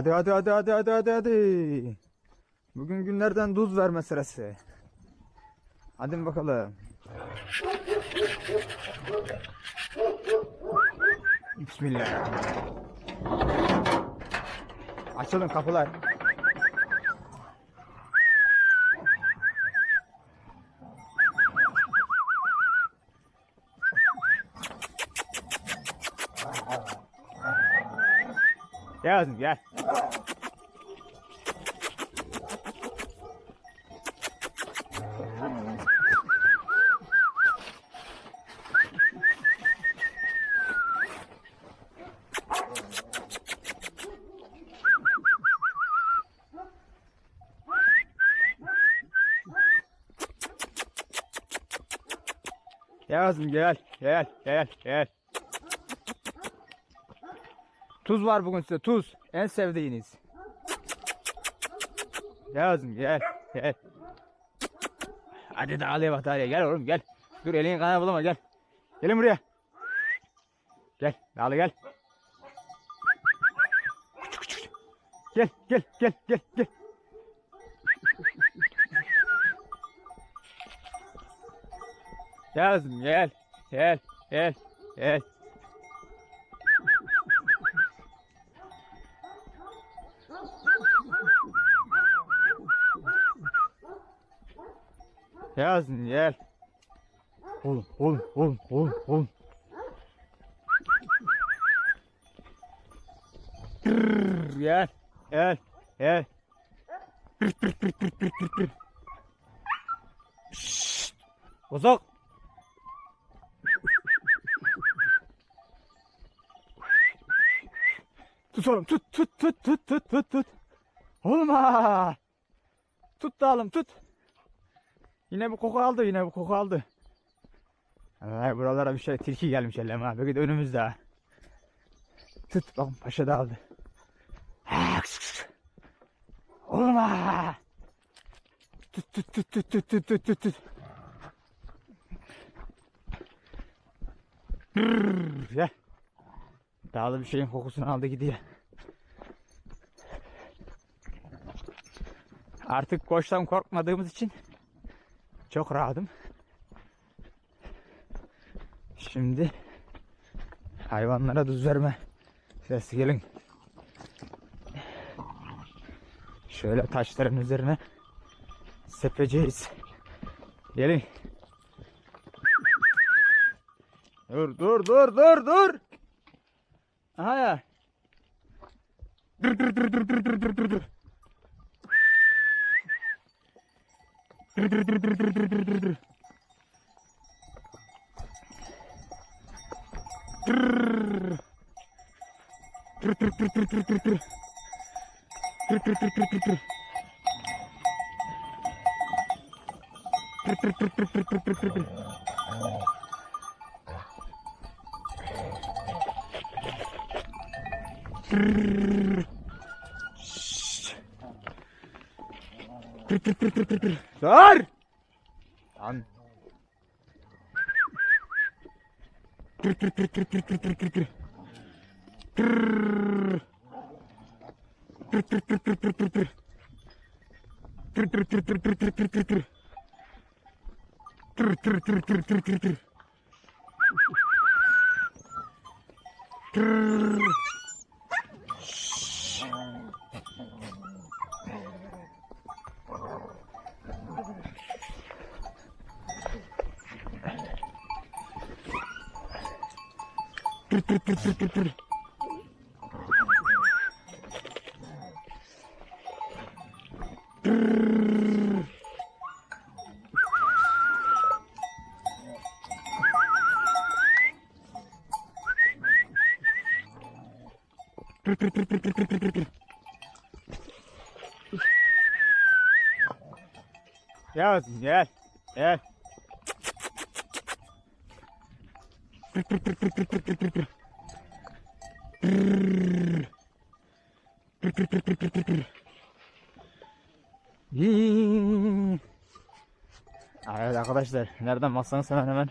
Hadi hadi hadi hadi hadi hadi hadi. Bugün günlerden tuz verme sırası. Hadi bakalım. Bismillah. Açılın kapılar. Gel kızım gel. Gel kızım gel. Gel gel gel. Tuz var bugün size tuz. En sevdiğiniz. Gel kızım gel. Gel. Hadi dağılıyor batarya gel oğlum gel. Dur elini kana bulama gel. Gelin buraya. Gel dağılı gel. Gel gel gel gel gel. Gel kızım gel. Gel. Gel. Gel. Gel kızım gel. Oğlum oğlum oğlum oğlum oğlum. Kırr, gel. Gel. Gel. Kırr, kırr, kırr, kırr, kırr, kırr. Şşşt. Bozok. Tut oğlum tut tut tut tut tut tut tut. Oğlum ha. Tut da oğlum tut. Yine bu koku aldı, yine bu koku aldı. Ay, buralara bir şey tilki gelmiş ellem. Belki de önümüzde ha. Tut bakın paşa da aldı. Oğlum ha. Tut tut tut tut tut tut tut tut tut. Gel. Dağlı bir şeyin kokusunu aldı gidiyor. Artık koçtan korkmadığımız için çok rahatım. Şimdi hayvanlara tuz verme. Ses gelin. Şöyle taşların üzerine sepeceğiz. Gelin. Dur dur dur dur dur. हाँ यार। Sar! Lan. Tır tır tır tır tır tır tır tır tır. Tır. Tır tır tır tır tır tır tır. Tır tır tır tır tır tır tır tır tır. Tır tır tır tır tır tır tır. Tır. Tr, tr, tr, nereden baksanız hemen hemen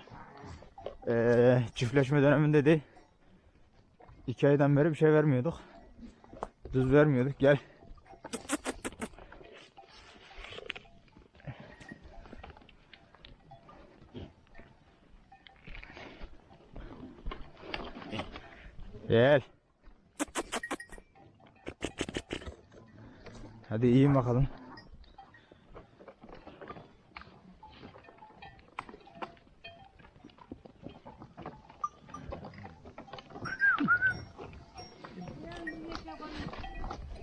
eee çiftleşme döneminde de iki aydan beri bir şey vermiyorduk. Düz vermiyorduk. Gel. Gel. Hadi iyi bakalım.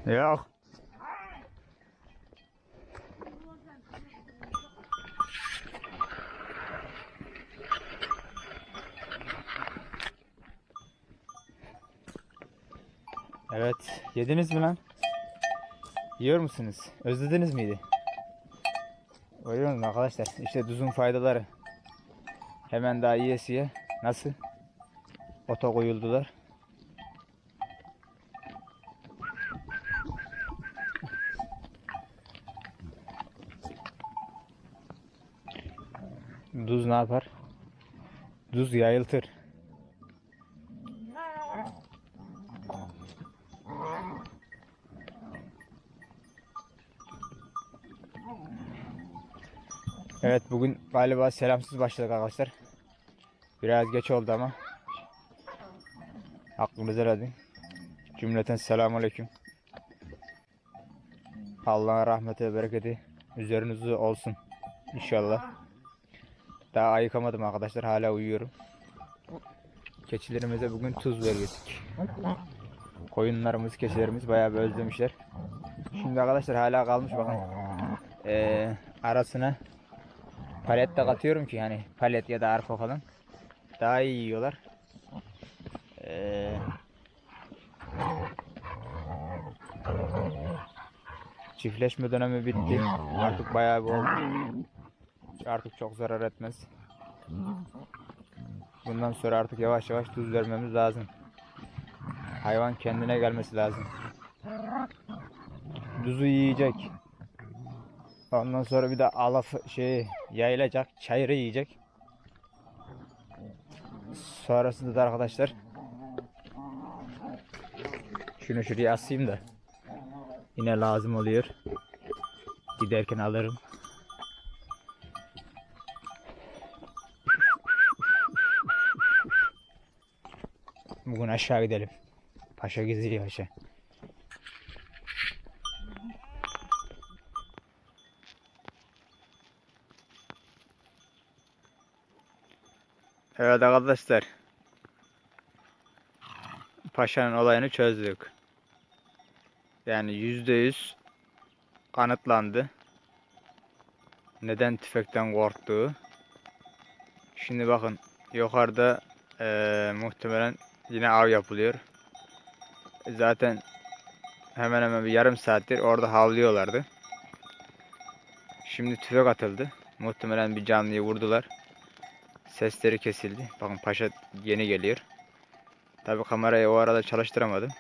Yok. Evet. Yediniz mi lan? Yiyor musunuz? Özlediniz miydi? Görüyor musunuz arkadaşlar? İşte tuzun faydaları. Hemen daha yiyesiye. Nasıl? Ota koyuldular. Duz ne yapar? Duz yayıltır. Evet bugün galiba selamsız başladık arkadaşlar. Biraz geç oldu ama. Aklınızı edin. Cümleten selamun aleyküm. Allah'ın rahmeti ve bereketi üzerinizde olsun. İnşallah. Daha ayıkamadım arkadaşlar. Hala uyuyorum. Keçilerimize bugün tuz veriyorduk. Koyunlarımız, keçilerimiz bayağı bir özlemişler. Şimdi arkadaşlar hala kalmış bakın. Ee, arasına palet de katıyorum ki hani palet ya da arpa falan. Daha iyi yiyorlar. Ee, çiftleşme dönemi bitti. Artık bayağı bir oldu. Artık çok zarar etmez. Bundan sonra artık yavaş yavaş tuz vermemiz lazım. Hayvan kendine gelmesi lazım. Tuzu yiyecek. Ondan sonra bir de alaf şey yayılacak, çayırı yiyecek. Sonrasında da arkadaşlar şunu şuraya asayım da yine lazım oluyor. Giderken alırım. Bugün aşağı gidelim. Paşa geziyor aşağı. Evet arkadaşlar. Paşa'nın olayını çözdük. Yani yüzde yüz kanıtlandı. Neden tüfekten korktuğu. Şimdi bakın yukarıda eee, muhtemelen yine av yapılıyor. Zaten hemen hemen bir yarım saattir orada havlıyorlardı. Şimdi tüfek atıldı. Muhtemelen bir canlıyı vurdular. Sesleri kesildi. Bakın paşa yeni geliyor. Tabi kamerayı o arada çalıştıramadım.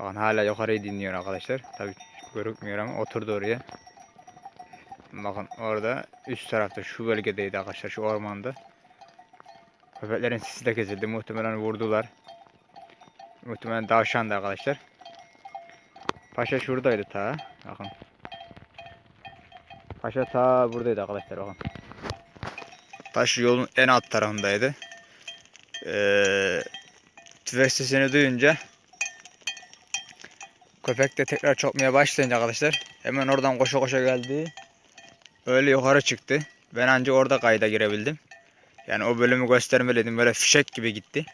Bakın hala yukarıyı dinliyor arkadaşlar. Tabi görükmüyor ama oturdu oraya. Bakın orada üst tarafta şu bölgedeydi arkadaşlar şu ormanda. Köpeklerin sesi de kesildi. Muhtemelen vurdular. Muhtemelen davşandı arkadaşlar. Paşa şuradaydı ta. Bakın. Paşa ta buradaydı arkadaşlar bakın. Taş yolun en alt tarafındaydı. Ee, tüfek sesini duyunca köpek de tekrar çokmaya başlayınca arkadaşlar hemen oradan koşa koşa geldi. Öyle yukarı çıktı. Ben ancak orada kayda girebildim. Yani o bölümü göstermeliydim. Böyle fişek gibi gitti.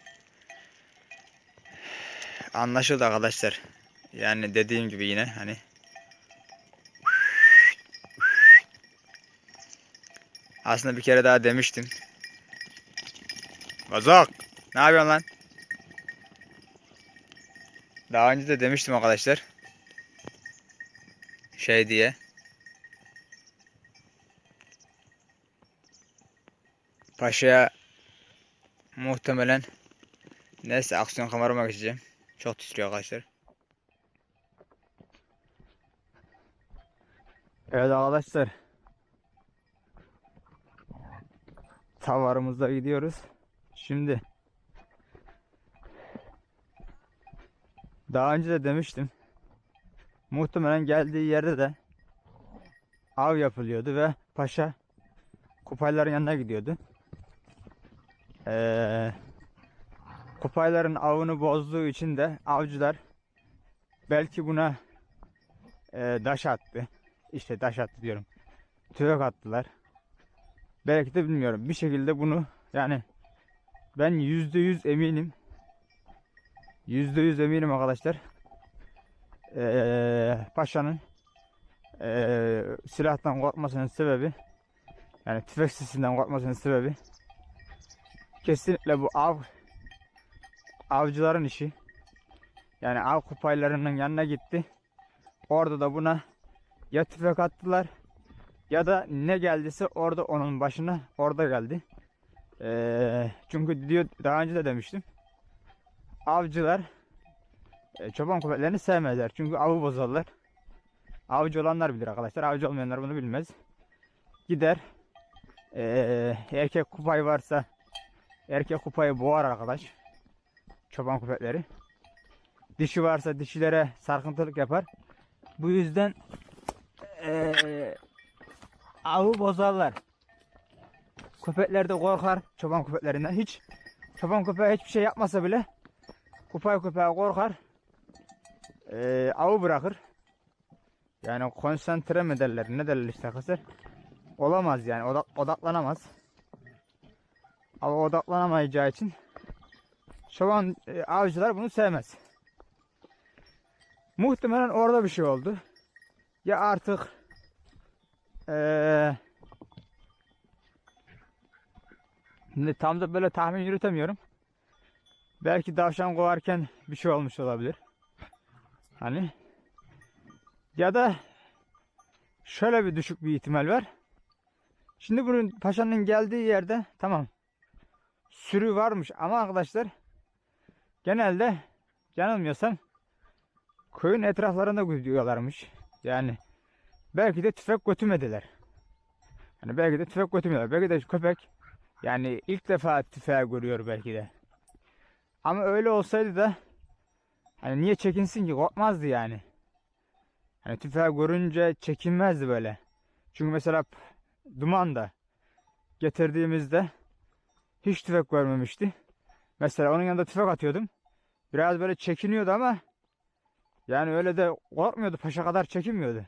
Anlaşıldı arkadaşlar. Yani dediğim gibi yine hani Aslında bir kere daha demiştim. Bozok. Ne yapıyorsun lan? Daha önce de demiştim arkadaşlar. Şey diye. Paşa'ya muhtemelen neyse aksiyon kamerama geçeceğim. Çok titriyor arkadaşlar. Evet arkadaşlar. Tavarımızda gidiyoruz. Şimdi daha önce de demiştim. Muhtemelen geldiği yerde de av yapılıyordu ve paşa kupayların yanına gidiyordu. Ee, kupayların avını bozduğu için de avcılar belki buna e, daş attı. İşte daş attı diyorum. Tüfek attılar. Belki de bilmiyorum. Bir şekilde bunu yani ben yüzde yüz eminim. Yüzde yüz eminim arkadaşlar. Ee, paşanın ee, silahtan korkmasının sebebi yani tüfek sesinden korkmasının sebebi kesinlikle bu av avcıların işi. Yani av kupaylarının yanına gitti. Orada da buna ya tüfek attılar ya da ne geldiyse orada onun başına orada geldi. Ee, çünkü diyor daha önce de demiştim. Avcılar e, çoban köpeklerini sevmezler. Çünkü avı bozarlar. Avcı olanlar bilir arkadaşlar. Avcı olmayanlar bunu bilmez. Gider ee, erkek kupayı varsa erkek kupayı boğar arkadaş. Çoban köpekleri. Dişi varsa dişilere sarkıntılık yapar. Bu yüzden ee, avı bozarlar. Köpekler de korkar çoban köpeklerinden. Hiç çoban köpeği hiçbir şey yapmasa bile kupay köpeği korkar. Ee, avı bırakır. Yani konsantre mi derler ne derler işte arkadaşlar. Olamaz yani odak, odaklanamaz. Ama odaklanamayacağı için çoban e, avcılar bunu sevmez. Muhtemelen orada bir şey oldu. Ya artık eee ne tam da böyle tahmin yürütemiyorum. Belki davşan kovarken bir şey olmuş olabilir. Hani ya da şöyle bir düşük bir ihtimal var. Şimdi bunun paşanın geldiği yerde tamam sürü varmış ama arkadaşlar genelde yanılmıyorsam köyün etraflarında gidiyorlarmış. Yani belki de tüfek götürmediler. Hani belki de tüfek götürmüyorlar. Belki de köpek yani ilk defa tüfeği görüyor belki de. Ama öyle olsaydı da hani niye çekinsin ki korkmazdı yani. Hani tüfeği görünce çekinmezdi böyle. Çünkü mesela duman da getirdiğimizde hiç tüfek görmemişti. Mesela onun yanında tüfek atıyordum. Biraz böyle çekiniyordu ama yani öyle de korkmuyordu. Paşa kadar çekinmiyordu.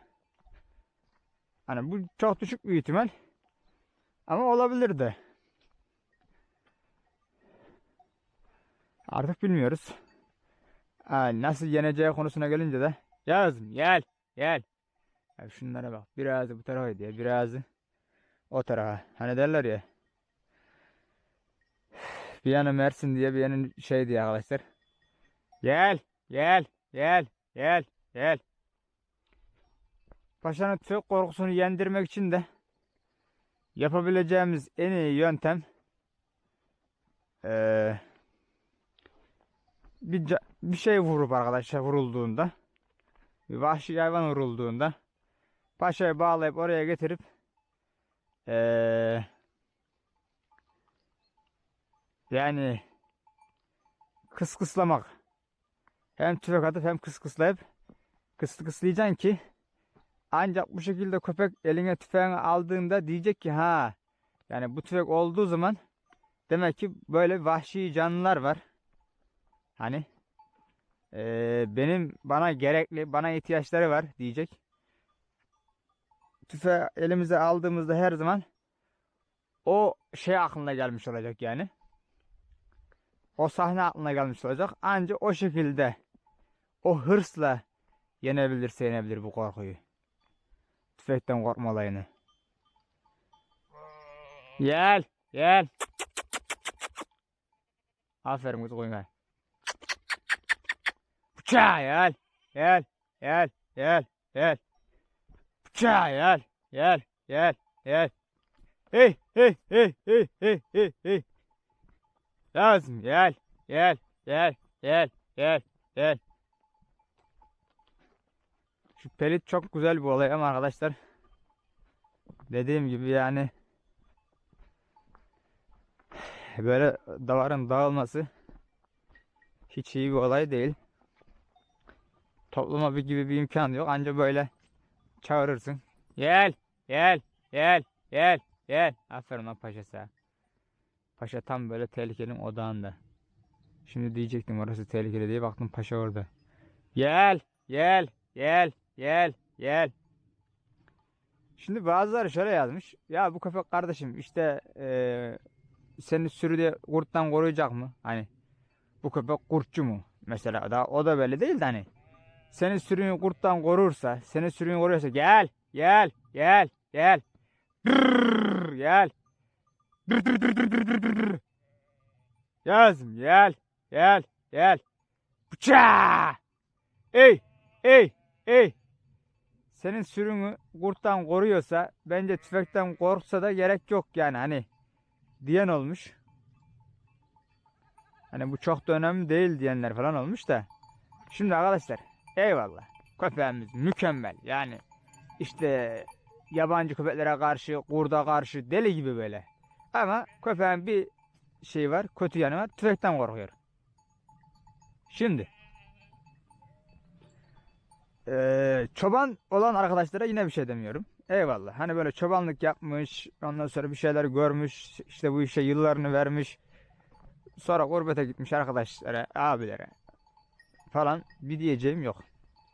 Hani bu çok düşük bir ihtimal. Ama olabilir de. Artık bilmiyoruz. Nasıl yeneceği konusuna gelince de yazım gel gel. Ya şunlara bak. Birazı bu tarafa gidiyor. Birazı o tarafa. Hani derler ya. Bir yanı Mersin diye bir yanı şey diye arkadaşlar. Gel gel gel gel gel. Paşanın tüfek korkusunu yendirmek için de yapabileceğimiz en iyi yöntem eee bir, bir şey vurup arkadaşlar vurulduğunda bir vahşi hayvan vurulduğunda paşayı bağlayıp oraya getirip eee yani kıskıslamak hem tüfek atıp hem kıskıslayıp kıskıslayacaksın ki ancak bu şekilde köpek eline tüfeğini aldığında diyecek ki ha yani bu tüfek olduğu zaman demek ki böyle vahşi canlılar var. Hani eee, benim bana gerekli, bana ihtiyaçları var diyecek. Tüfeği elimize aldığımızda her zaman o şey aklına gelmiş olacak yani. O sahne aklına gelmiş olacak. Ancak o şekilde o hırsla yenebilirse yenebilir bu korkuyu. Tüfekten korkma olayını. Gel, gel. Aferin kız koyun. Bıçağı gel. Gel. Gel. Gel. Gel. Bıçağı gel. Gel. Gel. Gel. Hey hey hey hey hey hey hey. Lazım gel. Gel. Gel. Gel. Gel. Gel. Şu pelit çok güzel bir olay ama arkadaşlar dediğim gibi yani böyle davarın dağılması hiç iyi bir olay değil. toplama bir gibi bir imkan yok. Anca böyle çağırırsın. Gel, gel, gel, gel, gel. Aferin lan paşası. Paşa tam böyle tehlikenin odağında. Şimdi diyecektim orası tehlikeli diye baktım paşa orada. Gel, gel, gel, gel, gel. Şimdi bazıları şöyle yazmış. Ya bu köpek kardeşim işte eee seni sürüde kurttan koruyacak mı? Hani bu köpek kurtçu mu? Mesela da o da belli değil de hani. Senin sürünü kurttan korursa, senin sürünü koruyorsa gel, gel, gel, gel. Dırrrr, gel. Dır dır dır dır dır dır dır dır. Yazım gel, gel, gel. Bıça! Ey, ey, ey. Senin sürünü kurttan koruyorsa bence tüfekten korksa da gerek yok yani hani diyen olmuş. Hani bu çok da önemli değil diyenler falan olmuş da. Şimdi arkadaşlar eyvallah. Köpeğimiz mükemmel. Yani işte yabancı köpeklere karşı, kurda karşı deli gibi böyle. Ama köpeğin bir şey var, kötü yanı var. Tüfekten korkuyor. Şimdi eee, çoban olan arkadaşlara yine bir şey demiyorum. Eyvallah. Hani böyle çobanlık yapmış, ondan sonra bir şeyler görmüş, işte bu işe yıllarını vermiş. Sonra gurbete gitmiş arkadaşlara, abilere falan bir diyeceğim yok.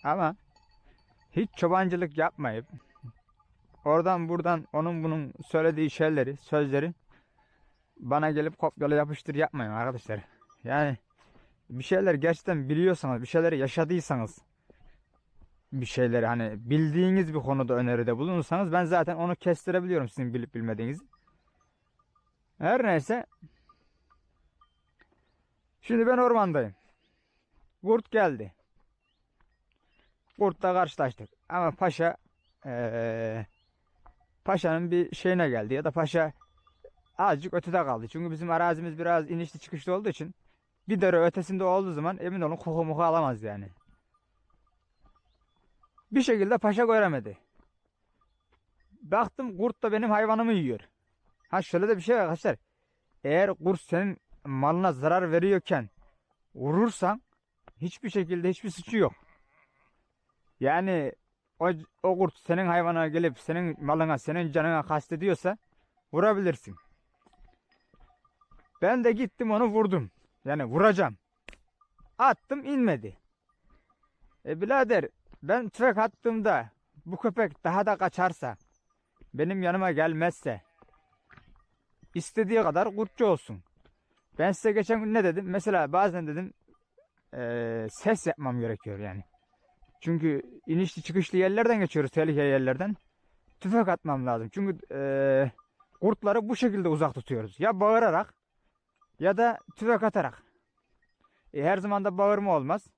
Ama hiç çobancılık yapmayıp oradan buradan onun bunun söylediği şeyleri, sözleri bana gelip kopyala yapıştır yapmayın arkadaşlar. Yani bir şeyler gerçekten biliyorsanız, bir şeyleri yaşadıysanız bir şeyleri hani bildiğiniz bir konuda öneride bulunursanız ben zaten onu kestirebiliyorum sizin bilip bilmediğinizi. Her neyse. Şimdi ben ormandayım. Kurt geldi. Kurtla karşılaştık. Ama paşa eee, paşanın bir şeyine geldi ya da paşa azıcık ötede kaldı. Çünkü bizim arazimiz biraz inişli çıkışlı olduğu için bir dere ötesinde olduğu zaman emin olun koku muku alamaz yani. Bir şekilde paşa göremedi. Baktım kurt da benim hayvanımı yiyor. Ha şöyle de bir şey var arkadaşlar. Eğer kurt senin malına zarar veriyorken vurursan hiçbir şekilde hiçbir suçu yok. Yani o, o kurt senin hayvana gelip senin malına senin canına kastediyorsa vurabilirsin. Ben de gittim onu vurdum. Yani vuracağım. Attım inmedi. E birader ben tüfek attığımda bu köpek daha da kaçarsa, benim yanıma gelmezse, istediği kadar kurtçu olsun. Ben size geçen gün ne dedim? Mesela bazen dedim eee, ses yapmam gerekiyor yani. Çünkü inişli çıkışlı yerlerden geçiyoruz, tehlikeli yerlerden. Tüfek atmam lazım. Çünkü eee, kurtları bu şekilde uzak tutuyoruz. Ya bağırarak ya da tüfek atarak. E, her zaman da bağırma olmaz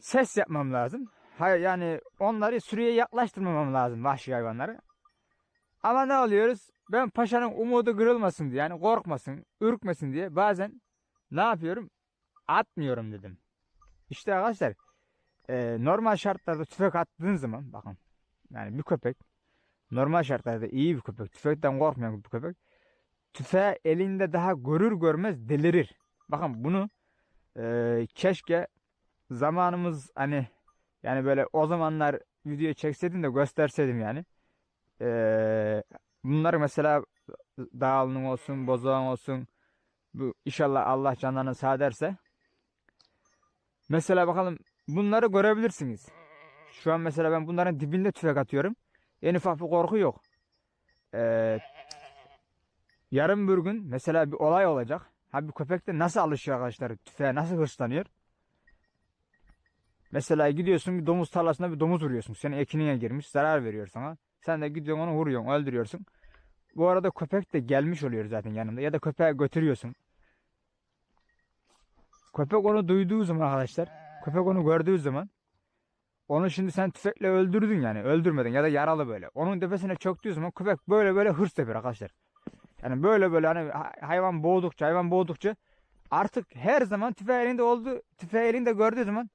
ses yapmam lazım. Hayır yani onları sürüye yaklaştırmamam lazım vahşi hayvanları. Ama ne oluyoruz? Ben paşanın umudu kırılmasın diye yani korkmasın, ürkmesin diye bazen ne yapıyorum? Atmıyorum dedim. İşte arkadaşlar e, normal şartlarda tüfek attığın zaman bakın yani bir köpek normal şartlarda iyi bir köpek tüfekten korkmayan bir köpek tüfeği elinde daha görür görmez delirir. Bakın bunu e, keşke zamanımız hani yani böyle o zamanlar video çekseydim de gösterseydim yani. Ee, bunlar mesela dağılının olsun, bozağın olsun. Bu inşallah Allah canlarını sağ ederse. Mesela bakalım bunları görebilirsiniz. Şu an mesela ben bunların dibinde tüfek atıyorum. En ufak bir korku yok. Ee, yarın bir gün mesela bir olay olacak. Ha bir köpek de nasıl alışıyor arkadaşlar? Tüfeğe nasıl hırslanıyor? Mesela gidiyorsun bir domuz tarlasına bir domuz vuruyorsun. Senin ekinine girmiş zarar veriyor sana. Sen de gidiyorsun onu vuruyorsun öldürüyorsun. Bu arada köpek de gelmiş oluyor zaten yanında. Ya da köpeği götürüyorsun. Köpek onu duyduğu zaman arkadaşlar. Köpek onu gördüğü zaman. Onu şimdi sen tüfekle öldürdün yani. Öldürmedin ya da yaralı böyle. Onun tepesine çöktüğü zaman köpek böyle böyle hırs yapıyor arkadaşlar. Yani böyle böyle hani hayvan boğdukça hayvan boğdukça artık her zaman tüfeği elinde oldu. Tüfeği elinde gördüğü zaman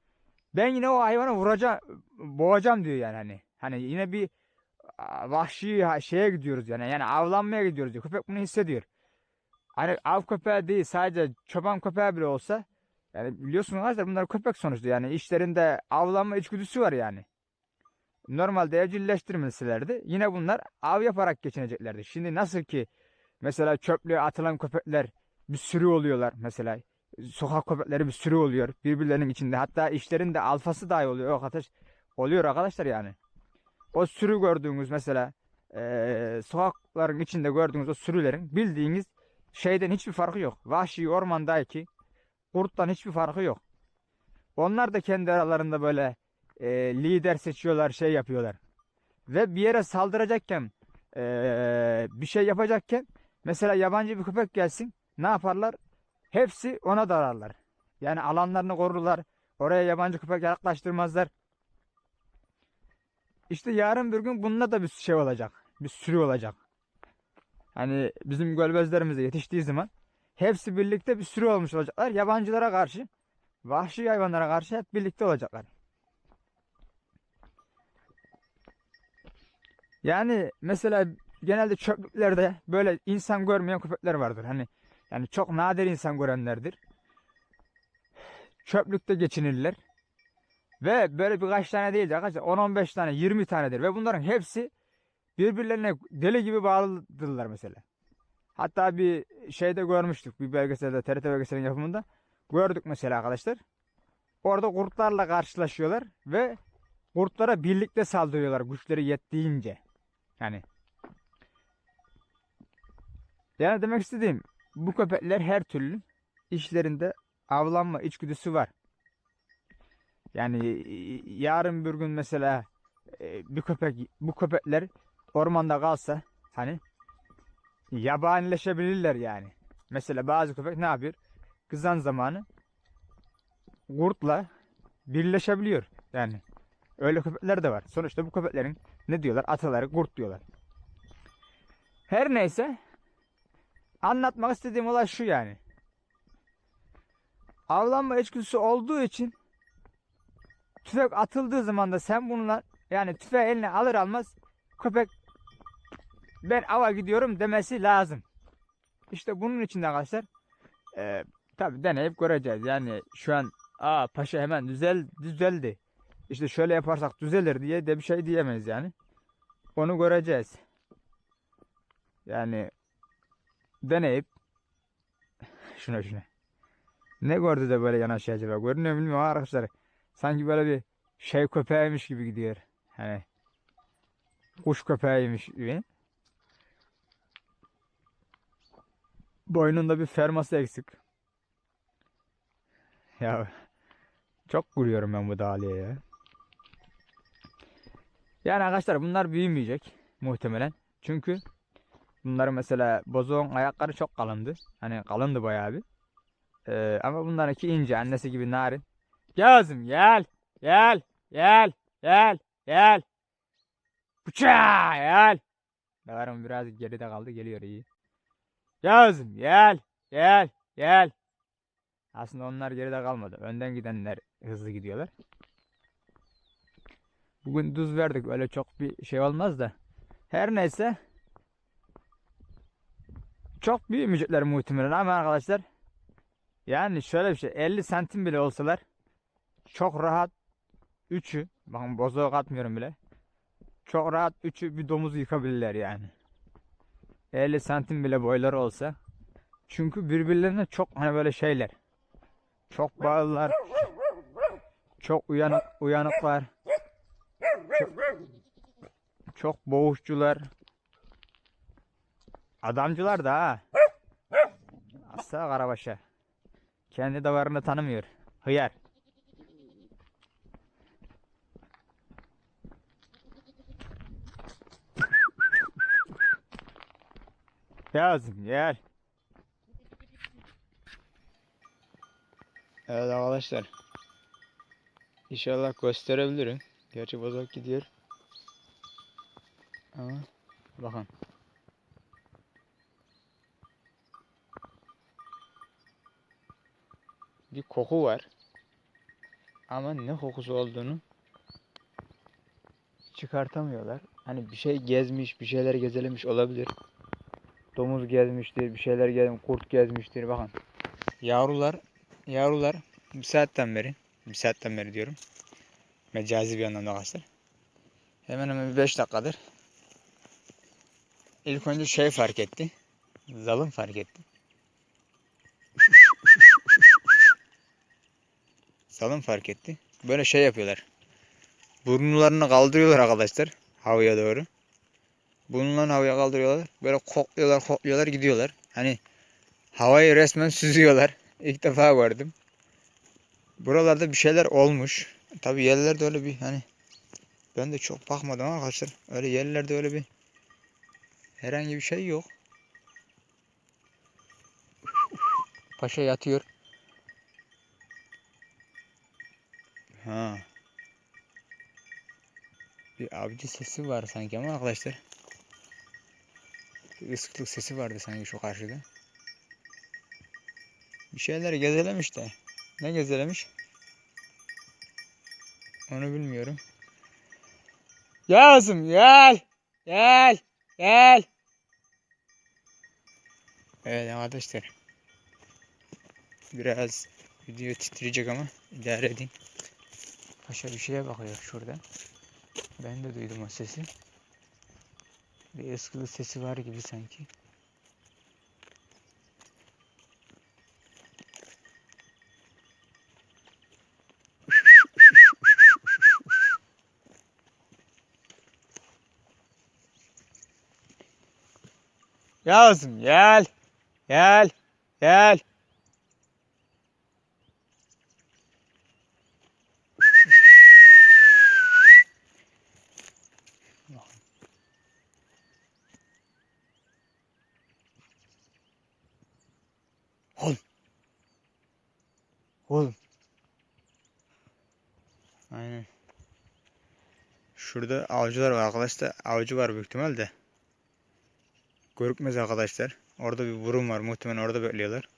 ben yine o hayvanı vuracağım, boğacağım diyor yani hani. Hani yine bir vahşi şeye gidiyoruz yani. Yani avlanmaya gidiyoruz diyor. Köpek bunu hissediyor. Hani av köpeği değil sadece çoban köpeği bile olsa Yani biliyorsunuz arkadaşlar bunlar köpek sonuçta yani işlerinde avlanma içgüdüsü var yani. Normalde evcilleştirmeselerdi yine bunlar av yaparak geçineceklerdi. Şimdi nasıl ki mesela çöplüğe atılan köpekler bir sürü oluyorlar mesela. Sokak köpekleri bir sürü oluyor birbirlerinin içinde. Hatta işlerinde alfası dahi oluyor. O arkadaş oluyor arkadaşlar yani. O sürü gördüğünüz mesela eee, sokakların içinde gördüğünüz o sürülerin bildiğiniz şeyden hiçbir farkı yok. Vahşi ormandaki kurttan hiçbir farkı yok. Onlar da kendi aralarında böyle e, lider seçiyorlar, şey yapıyorlar. Ve bir yere saldıracakken, e, bir şey yapacakken, mesela yabancı bir köpek gelsin, ne yaparlar? Hepsi ona dararlar. Yani alanlarını korurlar. Oraya yabancı köpek yaklaştırmazlar. İşte yarın bir gün bununla da bir şey olacak. Bir sürü olacak. Hani bizim gölbezlerimize yetiştiği zaman hepsi birlikte bir sürü olmuş olacaklar. Yabancılara karşı, vahşi hayvanlara karşı hep birlikte olacaklar. Yani mesela genelde çöplüklerde böyle insan görmeyen köpekler vardır. Hani yani çok nadir insan görenlerdir. Çöplükte geçinirler. Ve böyle birkaç tane değil de arkadaşlar 10-15 tane 20 tanedir. Ve bunların hepsi birbirlerine deli gibi bağlıdırlar mesela. Hatta bir şeyde görmüştük bir belgeselde TRT belgeselin yapımında. Gördük mesela arkadaşlar. Orada kurtlarla karşılaşıyorlar ve kurtlara birlikte saldırıyorlar güçleri yettiğince. Yani yani demek istediğim bu köpekler her türlü işlerinde avlanma içgüdüsü var. Yani e, yarın bir gün mesela e, bir köpek bu köpekler ormanda kalsa hani yabanileşebilirler yani. Mesela bazı köpek ne yapıyor? Kızan zamanı kurtla birleşebiliyor. Yani öyle köpekler de var. Sonuçta bu köpeklerin ne diyorlar? Ataları kurt diyorlar. Her neyse anlatmak istediğim olay şu yani. Avlanma içgüdüsü olduğu için tüfek atıldığı zaman da sen bununla yani tüfeği eline alır almaz köpek ben ava gidiyorum demesi lazım. İşte bunun için de arkadaşlar e, tabi deneyip göreceğiz. Yani şu an aa paşa hemen düzel düzeldi. İşte şöyle yaparsak düzelir diye de bir şey diyemeyiz yani. Onu göreceğiz. Yani deneyip şuna şuna. Ne gördü de böyle yanaşıyor acaba? Görünüyor bilmiyorum arkadaşlar. Sanki böyle bir şey köpeğiymiş gibi gidiyor. Hani kuş köpeğiymiş gibi. Boynunda bir ferması eksik. Ya çok gülüyorum ben bu dağlıya ya. Yani arkadaşlar bunlar büyümeyecek muhtemelen. Çünkü bunların mesela bozoğun ayakları çok kalındı. Hani kalındı bayağı bir. Ee, ama bunlarınki ince. Annesi gibi narin. Yazım gel. Gel. Gel. Gel. Gel. Bıça gel. Davarım biraz geride kaldı. Geliyor iyi. Yazım gel. Gel. Gel. Aslında onlar geride kalmadı. Önden gidenler hızlı gidiyorlar. Bugün düz verdik. Öyle çok bir şey olmaz da. Her neyse. Çok büyümeyecekler muhtemelen ama arkadaşlar. Yani şöyle bir şey. 50 santim bile olsalar. Çok rahat. Üçü. Bakın bozuğa katmıyorum bile. Çok rahat üçü bir domuzu yıkabilirler yani. 50 santim bile boyları olsa. Çünkü birbirlerine çok hani böyle şeyler. Çok bağlılar. Çok uyanık uyanıklar. Çok, çok boğuşçular. Adamcılar da ha. Asla karabaşa. Kendi davarını tanımıyor. Hıyar. Yazım gel. Evet arkadaşlar. İnşallah gösterebilirim. Gerçi bozak gidiyor. Ama bakın. Bir koku var. Ama ne kokusu olduğunu çıkartamıyorlar. Hani bir şey gezmiş, bir şeyler gezelemiş olabilir. Domuz gezmiştir, bir şeyler gezmiş, kurt gezmiştir. Bakın. Yavrular, yavrular bir saatten beri, bir saatten beri diyorum. Mecazi bir anlamda arkadaşlar. Hemen hemen bir 5 dakikadır. İlk önce şey fark etti. Zalım fark etti. Zalım fark etti. Böyle şey yapıyorlar. Burunlarını kaldırıyorlar arkadaşlar. Havaya doğru. Burunlarını havaya kaldırıyorlar. Böyle kokluyorlar kokluyorlar gidiyorlar. Hani havayı resmen süzüyorlar. İlk defa gördüm. Buralarda bir şeyler olmuş. Tabi yerlerde öyle bir hani ben de çok bakmadım arkadaşlar. Öyle yerlerde öyle bir herhangi bir şey yok. Paşa yatıyor. Ha. Bir avcı sesi var sanki ama arkadaşlar. Bir ıslıklık sesi vardı sanki şu karşıda. Bir şeyler gezelemiş de. Ne gezelemiş? Onu bilmiyorum. Yazım gel. Gel. Gel. Evet arkadaşlar. Biraz video titreyecek ama idare edin. Paşa bir şeye bakıyor şurada. Ben de duydum o sesi. Bir ıskılı sesi var gibi sanki. Yazım gel. Gel. Gel. Oğlum. Aynen. Şurada avcılar var arkadaşlar. Avcı var büyük ihtimalle. Görükmez arkadaşlar. Orada bir burun var. Muhtemelen orada bekliyorlar.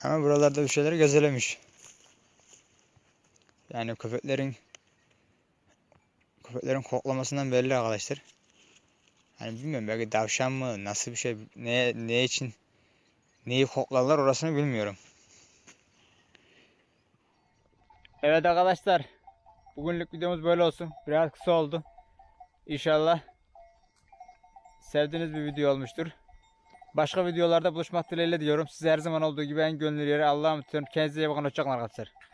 Ama buralarda bir şeyler gözelemiş. Yani köpeklerin köpeklerin koklamasından belli arkadaşlar. Hani bilmiyorum belki tavşan mı nasıl bir şey ne ne için neyi koklarlar orasını bilmiyorum. Evet arkadaşlar. Bugünlük videomuz böyle olsun. Biraz kısa oldu. İnşallah sevdiğiniz bir video olmuştur. Başka videolarda buluşmak dileğiyle diyorum. Size her zaman olduğu gibi en gönüllü yere Allah'a emanet olun. Kendinize iyi bakın. Hoşçakalın arkadaşlar.